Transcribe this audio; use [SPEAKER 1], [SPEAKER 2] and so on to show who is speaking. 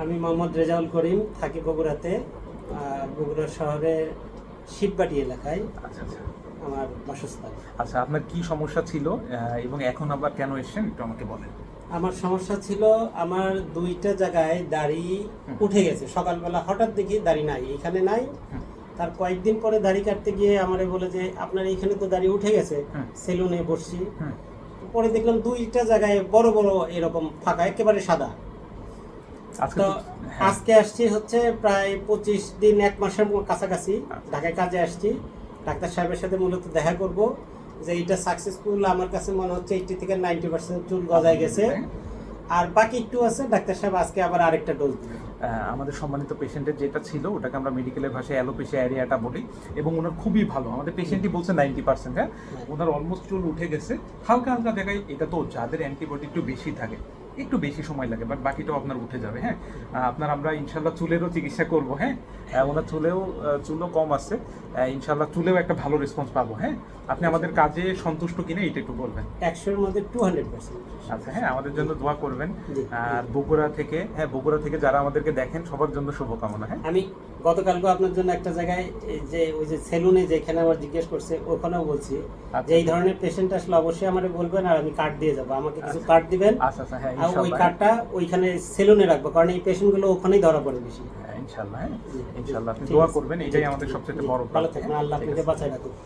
[SPEAKER 1] আমি মোহাম্মদ রেজাউল করিম থাকি বগুড়াতে বগুড়া শহরের শিববাটি এলাকায়।
[SPEAKER 2] আচ্ছা আচ্ছা।
[SPEAKER 1] আমার বাসস্থান।
[SPEAKER 2] আচ্ছা আপনার কি সমস্যা ছিল এবং এখন আবার কেন এসেছেন একটু আমাকে বলেন।
[SPEAKER 1] আমার সমস্যা ছিল আমার দুইটা জায়গায় দাড়ি উঠে গেছে। সকালবেলা হঠাৎ দেখি দাড়ি নাই এখানে নাই। তার কয়েকদিন পরে দাড়ি কাটতে গিয়ে আমারে বলে যে আপনার এখানে তো দাড়ি উঠে গেছে সেলুনে বসছি। পরে দেখলাম দুইটা জায়গায় বড় বড় এরকম ফাঁকা একেবারে সাদা।
[SPEAKER 2] আজকে হ্যাঁ,
[SPEAKER 1] আজকে আসছি হচ্ছে প্রায় পঁচিশ দিন এক মাসের মতো কাছাকাছি। ঢাকায় কাজে আসছি। ডাক্তার সাহেবের সাথে মূলত দেখা করব। যে এটা সাকসেসফুল আমার কাছে মনে হচ্ছে এইটি থেকে নাইনটি পার্সেন্ট চুল গজায় গেছে। আর বাকি একটু আছে ডাক্তার সাহেব আজকে আবার আরেকটা ডোজ
[SPEAKER 2] আমাদের সম্মানিত পেশেন্টের যেটা ছিল ওটাকে আমরা মেডিকেলের ভাষায় অ্যালোপেশিয়া এরিয়াটা বলি এবং ওনার খুবই ভালো। আমাদের পেশেন্টই বলছে নাইনটি পার্সেন্ট হ্যাঁ? ওনার অলমোস্ট চুল উঠে গেছে। হালকা হালকা জায়গায় এটা তো যাদের অ্যান্টিবডি একটু বেশি থাকে। একটু বেশি সময় লাগে বাট বাকিটাও আপনার উঠে যাবে হ্যাঁ? আপনার আমরা ইনশাল্লাহ চুলেরও চিকিৎসা করব হ্যাঁ? ওনার চুলেও চুলও কম আছে। ইনশাল্লাহ চুলেও একটা ভালো রেসপন্স পাবো হ্যাঁ? আপনি আমাদের কাজে সন্তুষ্ট কিনা এটা একটু বলবেন।
[SPEAKER 1] একশোর মধ্যে টু হান্ড্রেড পার্সেন্ট
[SPEAKER 2] আচ্ছা হ্যাঁ আমাদের জন্য দোয়া করবেন। আর বগুড়া থেকে হ্যাঁ বগুড়া থেকে যারা আমাদেরকে দেখেন সবার জন্য শুভকামনা হ্যাঁ?
[SPEAKER 1] আমি গতকালকে আপনার জন্য একটা জায়গায় যে ওই যে সেলুনে যেখানে আমার জিজ্ঞেস করছে ওখানেও বলছি যে এই ধরনের পেশেন্ট আসলে অবশ্যই আমাকে বলবেন আর আমি কার্ড দিয়ে যাব। আমাকে কিছু কার্ড দিবেন।
[SPEAKER 2] আচ্ছা আচ্ছা হ্যাঁ
[SPEAKER 1] আর ওই কার্ডটা ওইখানে সেলুনে রাখব কারণ এই পেশেন্টগুলো ওখানেই ধরা পড়ে বেশি।
[SPEAKER 2] হ্যাঁ ইনশাল্লাহ। ইনশাল্লাহ আপনি দোয়া করবেন এটাই আমাদের সবচেয়ে বড়
[SPEAKER 1] ভালো। থাকবেন। আল্লাহ আপনাকে। বাঁচায় রাখুন